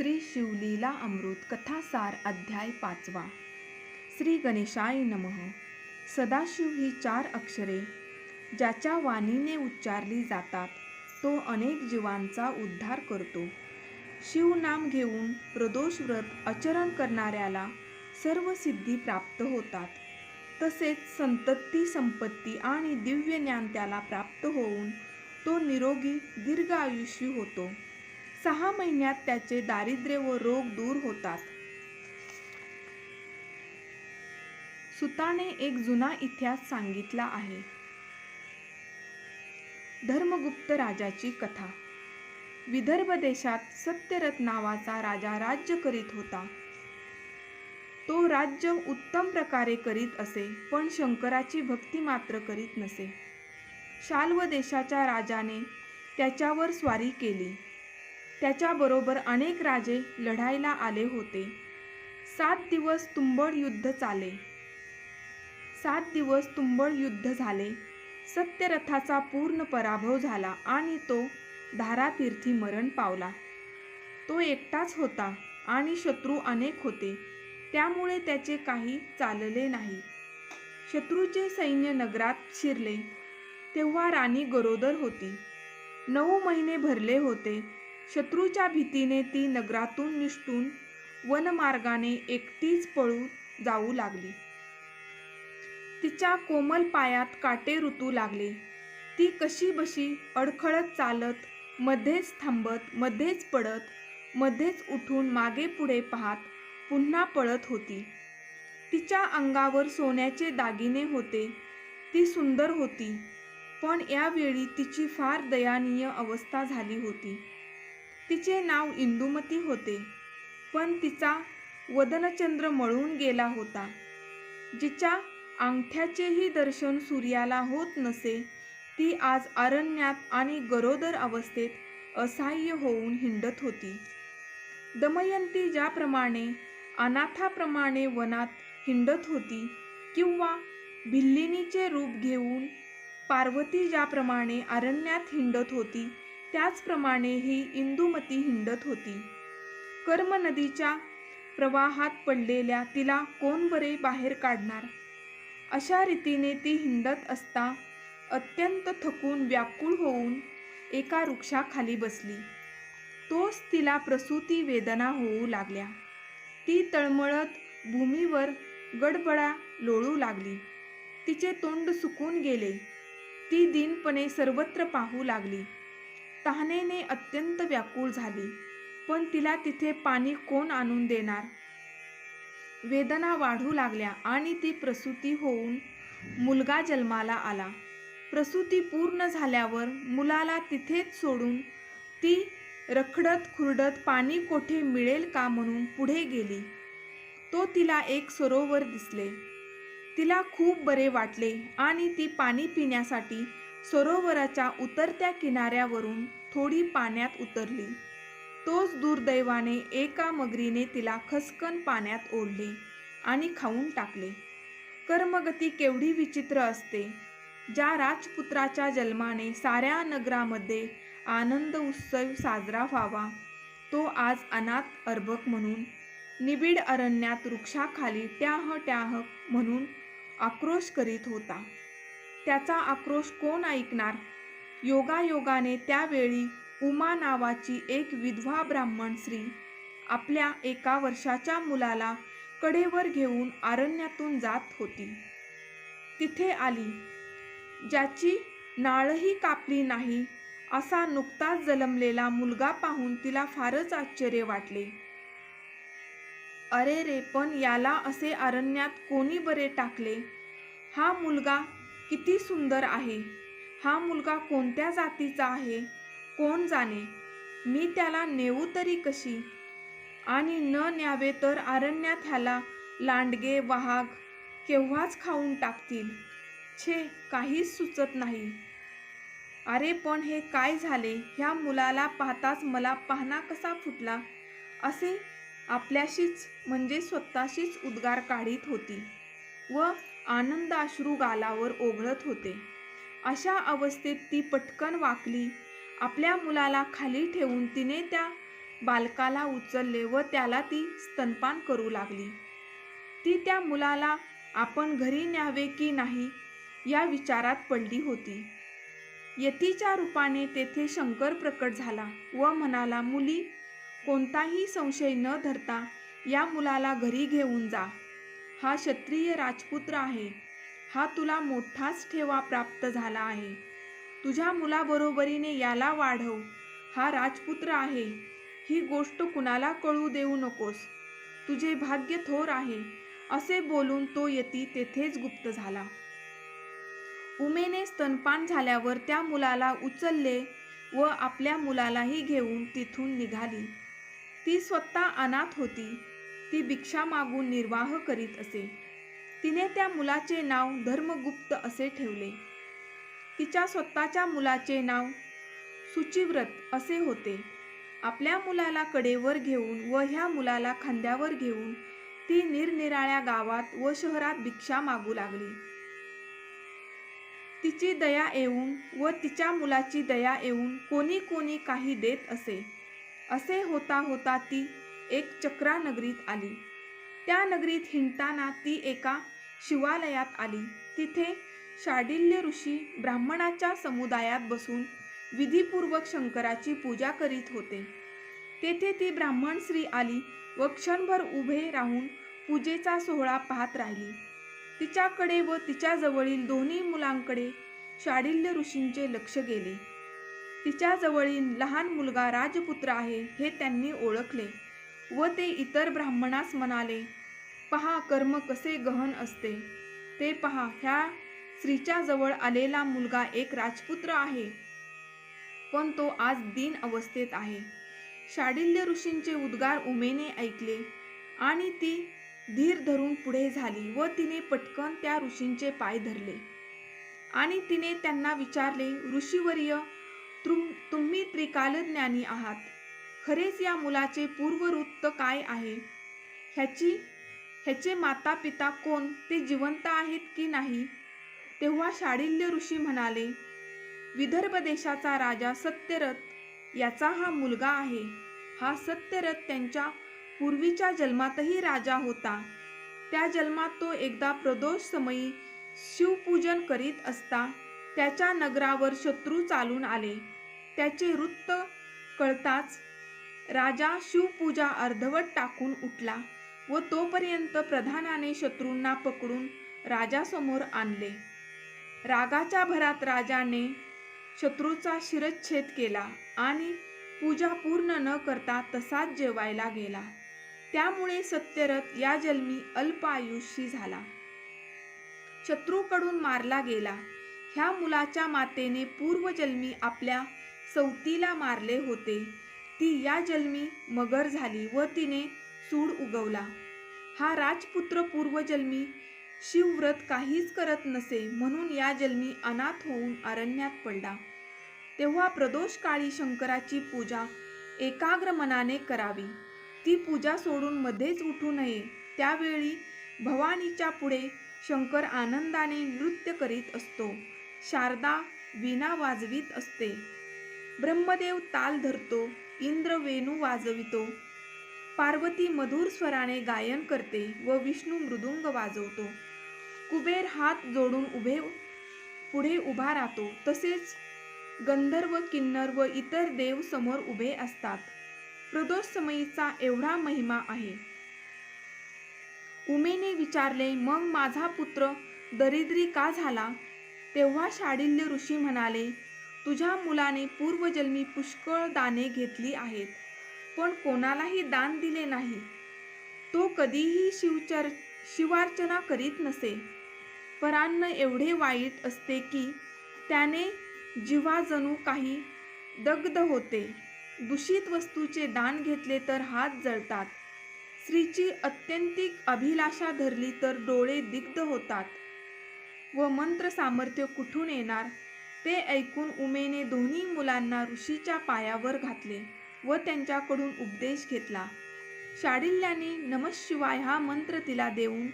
श्री शिवलीला अमृत कथासार अध्याय पाचवा. श्री गणेशाय नमः. सदाशिव ही चार अक्षरे ज्याच्या वाणीने उच्चारली जातात तो अनेक जीवांचा उद्धार करतो. शिवनाम घेऊन प्रदोष व्रत आचरण करणाऱ्याला सर्व सिद्धी प्राप्त होतात. तसेच संतती संपत्ती आणि दिव्य ज्ञान त्याला प्राप्त होऊन तो निरोगी दीर्घ आयुष्य होतो. सहा महिन्यात त्याचे दारिद्र्य व रोग दूर होतात. सुताने एक जुना इतिहास सांगितला आहे. धर्मगुप्त राजाची कथा. विदर्भ देशात सत्यरथ नावाचा राजा राज्य करीत होता. तो राज्य उत्तम प्रकारे करीत असे पण शंकराची भक्ती मात्र करीत नसे. शाल्व देशाच्या राजाने त्याच्यावर स्वारी केली. त्याच्याबरोबर अनेक राजे लढायला आले होते. सात दिवस तुंबळ युद्ध चाले. सात दिवस तुंबळ युद्ध झाले. सत्यरथाचा पूर्ण पराभव झाला आणि तो धारातीर्थी मरण पावला. तो एकटाच होता आणि शत्रू अनेक होते. त्यामुळे त्याचे काही चालले नाही. शत्रूचे सैन्य नगरात शिरले. तेव्हा राणी गरोदर होती. नऊ महिने भरले होते. शत्रूच्या भीतीने ती नगरातून निष्ठून वनमार्गाने एकटीच पळू जाऊ लागली. तिच्या कोमल पायात काटे ऋतू लागले. ती कशी बशी अडखळत चालत मध्येच थांबत मध्येच पडत मध्येच उठून मागे पुढे पाहत पुन्हा पळत होती. तिच्या अंगावर सोन्याचे दागिने होते. ती सुंदर होती. पण यावेळी तिची फार दयनीय अवस्था झाली होती. तिचे नाव इंदुमती होते. पण तिचा वदनचंद्र मळून गेला होता. जिच्या अंगठ्याचेही दर्शन सूर्याला होत नसे ती आज अरण्यात आणि गरोदर अवस्थेत असहाय्य होऊन हिंडत होती. दमयंती ज्याप्रमाणे अनाथाप्रमाणे वनात हिंडत होती किंवा भिल्लिनीचे रूप घेऊन पार्वती ज्याप्रमाणे अरण्यात हिंडत होती त्याचप्रमाणे ही इंदुमती हिंडत होती. कर्म नदीच्या प्रवाहात पडलेल्या तिला कोण बरे बाहेर काढणार? अशा रीतीने ती हिंडत असता अत्यंत थकून व्याकुळ होऊन एका वृक्षाखाली बसली. तोच तिला प्रसूती वेदना होऊ लागल्या. ती तळमळत भूमीवर गडबडा लोळू लागली. तिचे तोंड सुकून गेले. ती दिनपणे सर्वत्र पाहू लागली. तहानेने अत्यंत व्याकुळ झाली पण तिला तिथे पाणी कोण आणून देणार? वेदना वाढू लागल्या आणि ती प्रसूती होऊन मुलगा जन्माला आला. प्रसूती पूर्ण झाल्यावर मुलाला तिथेच सोडून ती रखडत खुरडत पाणी कोठे मिळेल का म्हणून पुढे गेली. तो तिला एक सरोवर दिसले. तिला खूप बरे वाटले आणि ती पाणी पिण्यासाठी सरोवराच्या उतरत्या किनाऱ्यावरून थोडी पाण्यात उतरली. तोच दुर्दैवाने एका मगरीने तिला खसकन पाण्यात ओढले आणि खाऊन टाकले. कर्मगती केवढी विचित्र असते. ज्या राजपुत्राच्या जन्माने साऱ्या नगरामध्ये आनंद उत्सव साजरा व्हावा तो आज अनाथ अर्भक म्हणून निबिड अरण्यात वृक्षाखाली ट्याह ट्याह म्हणून आक्रोश करीत होता. त्याचा आक्रोश कोण ऐकणार? योगायोगाने त्यावेळी उमा नावाची एक विधवा ब्राह्मण स्त्री आपल्या एका वर्षाच्या मुलाला कडेवर घेऊन आरण्यातून जात होती. तिथे आली. ज्याची नाळही कापली नाही असा नुकताच जन्मलेला मुलगा पाहून तिला फारच आश्चर्य वाटले. अरे रे पण याला असे अरण्यात कोणी बरे टाकले? हा मुलगा किती सुंदर आहे. हा मुलगा कोणत्या जातीचा आहे? कोण जाणे? मी त्याला नेऊ तरी कशी? आणि न न्यावे तर अरण्यात ह्याला लांडगे वाघ केव्हाच खाऊन टाकतील? छे काहीच सुचत नाही. अरे पण हे काय झाले? ह्या मुलाला पाहताच मला पाहणा कसा फुटला? असे आपल्याशीच म्हणजे स्वतःशीच उद्गार काढीत होती. व आनंदाश्रू गालावर ओघळत होते. अशा अवस्थेत ती पटकन वाकली. आपल्या मुलाला खाली ठेवून तिने त्या बालकाला उचलले व त्याला ती स्तनपान करू लागली. ती त्या मुलाला आपण घरी न्यावे की नाही या विचारात पडली होती. यतीच्या रूपाने तेथे शंकर प्रकट झाला व म्हणाला मुली कोणताही संशय न धरता या मुलाला घरी घेऊन जा. हा क्षत्रिय राजपुत्र आहे. हा तुला मोठाच ठेवा प्राप्त झाला आहे. तुझ्या मुलाबरोबरीने याला वाढव. हा राजपुत्र आहे. ही गोष्ट कुणाला कळू देऊ नकोस. तुझे भाग्य थोर आहे. असे बोलून तो यती तेथेच गुप्त झाला. उमेने स्तनपान झाल्यावर त्या मुलाला उचलले व आपल्या मुलालाही घेऊन तिथून निघाली. ती स्वतः अनाथ होती. ती भिक्षा मागून निर्वाह करीत असे. तिने त्या मुलाचे नाव धर्मगुप्त असे ठेवले. तिच्या स्वतःच्या मुलाचे नाव सुचिव्रत असे होते. आपल्या मुलाला कडेवर घेऊन व ह्या मुलाला खांद्यावर घेऊन ती निरनिराळ्या गावात व शहरात भिक्षा मागू लागली. तिची दया येऊन व तिच्या मुलाची दया येऊन कोणी कोणी काही देत असे. असे होता होता ती एक चक्रा नगरीत आली. त्या नगरीत हिंडताना ती एका शिवालयात आली. तिथे शाडिल्य ऋषी ब्राह्मणाच्या समुदायात बसून विधीपूर्वक शंकराची पूजा करीत होते. तेथे ती ब्राह्मण स्त्री आली व क्षणभर उभे राहून पूजेचा सोहळा पाहत राहिली. तिच्याकडे व तिच्याजवळील दोन्ही मुलांकडे शाडिल्य ऋषींचे लक्ष गेले. तिच्याजवळील लहान मुलगा राजपुत्र आहे हे त्यांनी ओळखले. व ते इतर ब्राह्मणास म्हणाले पहा कर्म कसे गहन असते. ते पहा ह्या स्त्रीच्या जवळ आलेला मुलगा एक राजपुत्र आहे. पण तो आज दीन अवस्थेत आहे. शाडिल्य ऋषींचे उद्गार उमेने ऐकले आणि ती धीर धरून पुढे झाली व तिने पटकन त्या ऋषींचे पाय धरले. आणि तिने त्यांना विचारले ऋषीवर्य तुम तुम्ही त्रिकालज्ञानी आहात. खरेच या मुलाचे पूर्ववृत्त काय आहे? ह्याची ह्याचे माता पिता कोण? ते जिवंत आहेत की नाही? तेव्हा शाडिल्य ऋषी म्हणाले विदर्भ देशाचा राजा सत्यरथ याचा हा मुलगा आहे. हा सत्यरथ त्यांच्या पूर्वीच्या जन्मातही राजा होता. त्या जन्मात तो एकदा प्रदोष समयी शिवपूजन करीत असता त्याच्या नगरावर शत्रू चालून आले. त्याचे वृत्त कळताच राजा शिवपूजा अर्धवट टाकून उठला व तोपर्यंत प्रधानाने शत्रूंना पकडून राजासमोर आणले. रागाच्या भरात राजाने शत्रूचा शिरच्छेद केला आणि पूजा पूर्ण न करता तसाच जेवायला गेला. त्यामुळे सत्यरथ या जन्मी अल्प झाला. शत्रूकडून मारला गेला. ह्या मुलाच्या मातेने पूर्वजन्मी आपल्या सवतीला मारले होते. ती या जन्मी मगर झाली व तिने सूड उगवला. हा राजपुत्र पूर्वजन्मी शिवव्रत काहीच करत नसे म्हणून या जन्मी अनाथ होऊन अरण्यात पडला. तेव्हा प्रदोष काळी शंकराची पूजा एकाग्र मनाने करावी. ती पूजा सोडून मध्येच उठू नये. त्यावेळी भवानीच्या पुढे शंकर आनंदाने नृत्य करीत असतो. शारदा वीणा वाजवीत असते. ब्रह्मदेव ताल धरतो. इंद्र वेणू वाजवितो. पार्वती मधुर स्वराने गायन करते व विष्णू मृदुंग वाजवतो. कुबेर हात जोडून उभे पुढे उभा राहतो. तसेच गंधर्व किन्नर व इतर देव समोर उभे असतात. प्रदोष समयीचा एवढा महिमा आहे. उमेने विचारले मग माझा पुत्र दरिद्री का झाला? तेव्हा शाडिल्य ऋषी म्हणाले तुझ्या मुलाने पूर्वजन्मी पुष्कळ दाने घेतली आहेत पण कोणालाही दान दिले नाही. तो कधीही शिवचर शिवार्चना करीत नसे. परान्न एवढे वाईट असते की त्याने जीवाजणू काही दग्ध होते. दूषित वस्तूचे दान घेतले तर हात जळतात. स्त्रीची अत्यंतिक अभिलाषा धरली तर डोळे दिग्ध होतात. व मंत्र सामर्थ्य कुठून येणार? ते ऐकून उमेने दोन्ही मुलांना ऋषीच्या पायावर घातले व त्यांच्याकडून उपदेश घेतला. शाडिल्याने नमशिवाय हा मंत्र तिला देऊन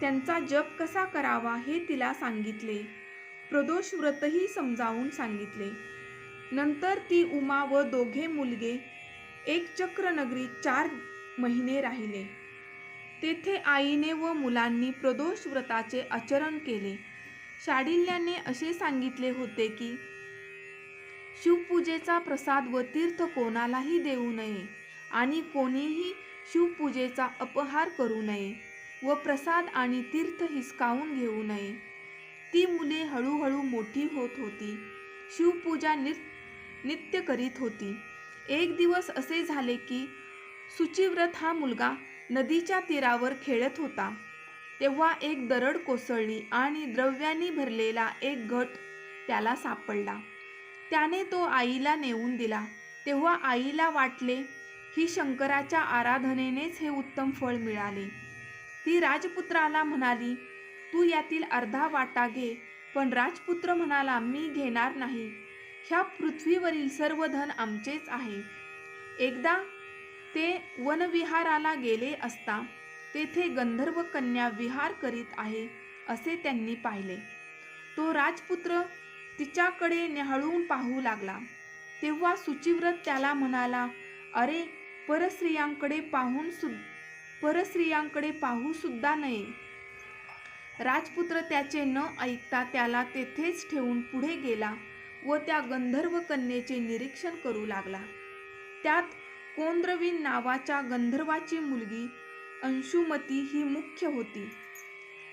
त्यांचा जप कसा करावा हे तिला सांगितले. प्रदोष व्रतही समजावून सांगितले. नंतर ती उमा व दोघे मुलगे एक चक्रनगरी चार महिने राहिले. तेथे आईने व मुलांनी प्रदोष व्रताचे आचरण केले. शाडिल्याने असे सांगितले होते की शिवपूजेचा प्रसाद व तीर्थ कोणालाही देऊ नये आणि कोणीही शिवपूजेचा अपहार करू नये व प्रसाद आणि तीर्थ हिसकावून घेऊ नये. ती मुले हळूहळू मोठी होत होती. शिवपूजा नित नित्य करीत होती. एक दिवस असे झाले की सुचिव्रत हा मुलगा नदीच्या तीरावर खेळत होता. तेव्हा एक दरड कोसळली आणि द्रव्यांनी भरलेला एक घट त्याला सापडला. त्याने तो आईला नेऊन दिला. तेव्हा आईला वाटले ही शंकराच्या आराधनेनेच हे उत्तम फळ मिळाले. ती राजपुत्राला म्हणाली तू यातील अर्धा वाटा घे. पण राजपुत्र म्हणाला मी घेणार नाही. ह्या पृथ्वीवरील सर्व धन आमचेच आहे. एकदा ते वनविहाराला गेले असता तेथे गंधर्व कन्या विहार करीत आहे असे त्यांनी पाहिले. तो राजपुत्र तिच्याकडे न्याहाळून पाहू लागला. तेव्हा सुचिव्रत त्याला म्हणाला अरे परस्त्रियांकडे पाहून सु परस्त्रियांकडे पाहू सुद्धा नये. राजपुत्र त्याचे न ऐकता त्याला तेथेच ठेवून पुढे गेला व त्या गंधर्व कन्येचे निरीक्षण करू लागला. त्यात कोंद्रवीन नावाच्या गंधर्वाची मुलगी अंशुमती ही मुख्य होती.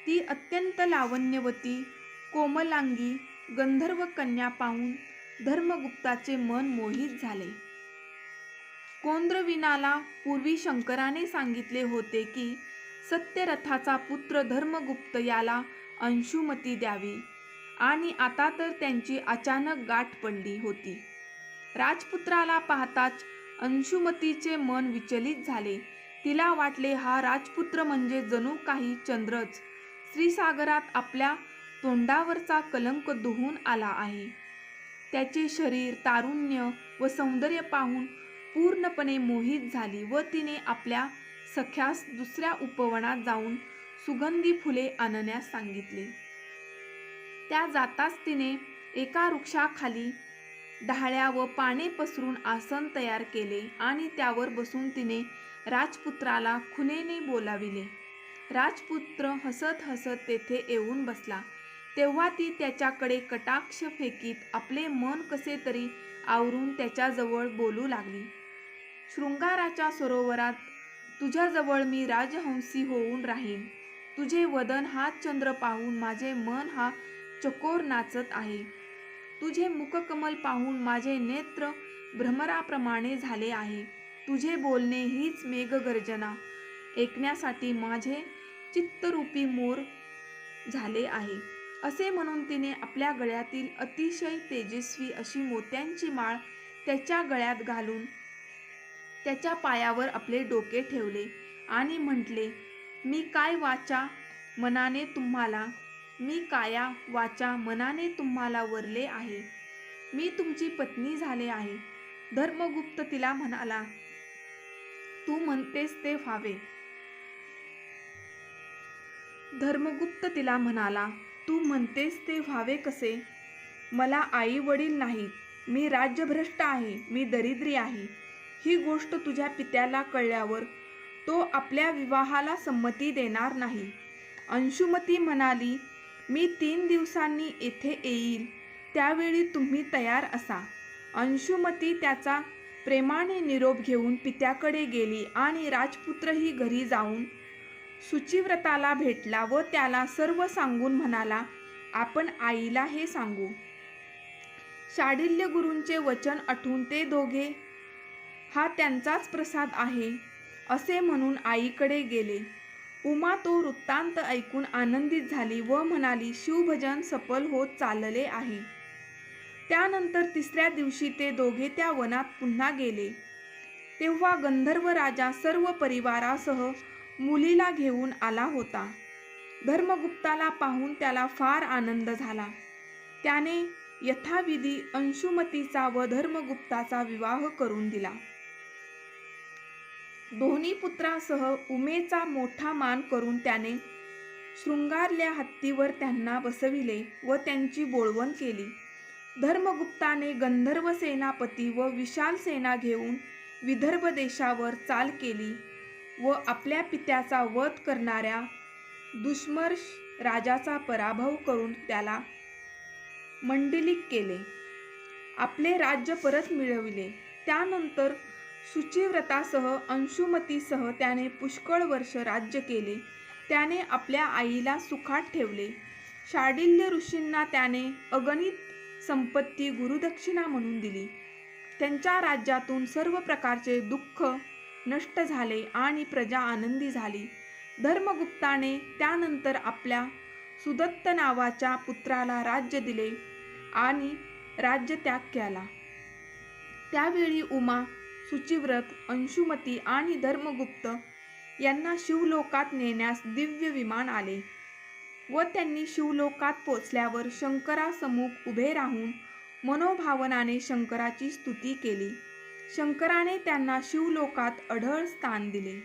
ती अत्यंत लावण्यवती कोमलांगी गंधर्व कन्या पाहून धर्मगुप्ताचे मन मोहित झाले. कोंद्रविनाला पूर्वी शंकराने सांगितले होते की सत्यरथाचा पुत्र धर्मगुप्त याला अंशुमती द्यावी आणि आता तर त्यांची अचानक गाठ पडली होती. राजपुत्राला पाहताच अंशुमतीचे मन विचलित झाले. तिला वाटले हा राजपुत्र म्हणजे जणू काही चंद्रच. श्रीसागरात आपल्या तोंडावरचा कलंक दुहून आला आहे. त्याचे शरीर तारुण्य व सौंदर्य पाहून पूर्णपणे मोहित झाली व तिने आपल्या सख्यास दुसऱ्या उपवनात जाऊन सुगंधी फुले आणण्यास सांगितले. त्या जाताच तिने एका वृक्षाखाली डहाळ्या व पाने पसरून आसन तयार केले आणि त्यावर बसून तिने राजपुत्राला खुनेने बोलाविले. राजपुत्र हसत हसत तेथे येऊन बसला. तेव्हा ती त्याच्याकडे कटाक्ष फेकीत आपले मन कसे तरी आवरून त्याच्याजवळ बोलू लागली. शृंगाराच्या सरोवरात तुझ्याजवळ मी राजहंसी होऊन राहीन. तुझे वदन हा चंद्र पाहून माझे मन हा चकोर नाचत आहे. तुझे मुखकमल पाहून माझे नेत्र भ्रमराप्रमाणे झाले आहे. तुझे बोलणे हीच मेघगर्जना. ऐकण्यासाठी माझे चित्तरूपी मोर झाले आहे. असे म्हणून तिने आपल्या गळ्यातील अतिशय तेजस्वी अशी मोत्यांची माळ त्याच्या गळ्यात घालून त्याच्या पायावर आपले डोके ठेवले आणि म्हटले मी काय वाचा मनाने तुम्हाला? मी काया वाचा मनाने तुम्हाला वरले आहे. मी तुमची पत्नी झाले आहे. धर्मगुप्त तिला म्हणाला तू म्हणतेस ते व्हावे. धर्मगुप्त तिला म्हणाला तू म्हणतेस ते व्हावे कसे? मला आई वडील नाहीत. मी राज्यभ्रष्ट आहे. मी दरिद्री आहे. ही गोष्ट तुझ्या पित्याला कळल्यावर तो आपल्या विवाहाला संमती देणार नाही. अंशुमती म्हणाली मी तीन दिवसांनी येथे येईल. त्यावेळी तुम्ही तयार असा. अंशुमती त्याचा प्रेमाने निरोप घेऊन पित्याकडे गेली आणि राजपुत्रही घरी जाऊन सुचिव्रताला भेटला व त्याला सर्व सांगून म्हणाला आपण आईला हे सांगू. शाडिल्य गुरूंचे वचन आठवून ते दोघे. हा त्यांचाच प्रसाद आहे असे म्हणून आईकडे गेले. उमा तो वृत्तांत ऐकून आनंदित झाली व म्हणाली शिवभजन सफल होत चालले आहे. त्यानंतर तिसऱ्या दिवशी ते दोघे त्या वनात पुन्हा गेले. तेव्हा गंधर्व राजा सर्व परिवारासह मुलीला घेऊन आला होता. धर्मगुप्ताला पाहून त्याला फार आनंद झाला. त्याने यथाविधी अंशुमतीचा व धर्मगुप्ताचा विवाह करून दिला. दोन्ही पुत्रासह उमेचा मोठा मान करून त्याने शृंगारल्या हत्तीवर त्यांना बसविले व त्यांची बोळवण केली. धर्मगुप्ताने गंधर्व सेनापती व विशाल सेना घेऊन विदर्भ देशावर चाल केली व आपल्या पित्याचा वध करणाऱ्या दुष्मर्ष राजाचा पराभव करून त्याला मंडलिक केले. आपले राज्य परत मिळविले. त्यानंतर शुचिव्रतासह अंशुमतीसह त्याने पुष्कळ वर्ष राज्य केले. त्याने आपल्या आईला सुखात ठेवले. शाडिल्य ऋषींना त्याने अगणित संपत्ती गुरुदक्षिणा म्हणून दिली. त्यांच्या राज्यातून सर्व प्रकारचे दुःख नष्ट झाले आणि प्रजा आनंदी झाली. धर्मगुप्ताने त्यानंतर आपल्या सुदत्त नावाच्या पुत्राला राज्य दिले आणि राज्य त्याग केला. त्यावेळी उमा सुचिव्रत अंशुमती आणि धर्मगुप्त यांना शिवलोकात नेण्यास दिव्य विमान आले. व त्यांनी शिवलोकात पोचल्यावर शंकरासमूक उभे राहून मनोभावनाने शंकराची स्तुती केली. शंकराने त्यांना शिवलोकात अढळ स्थान दिले.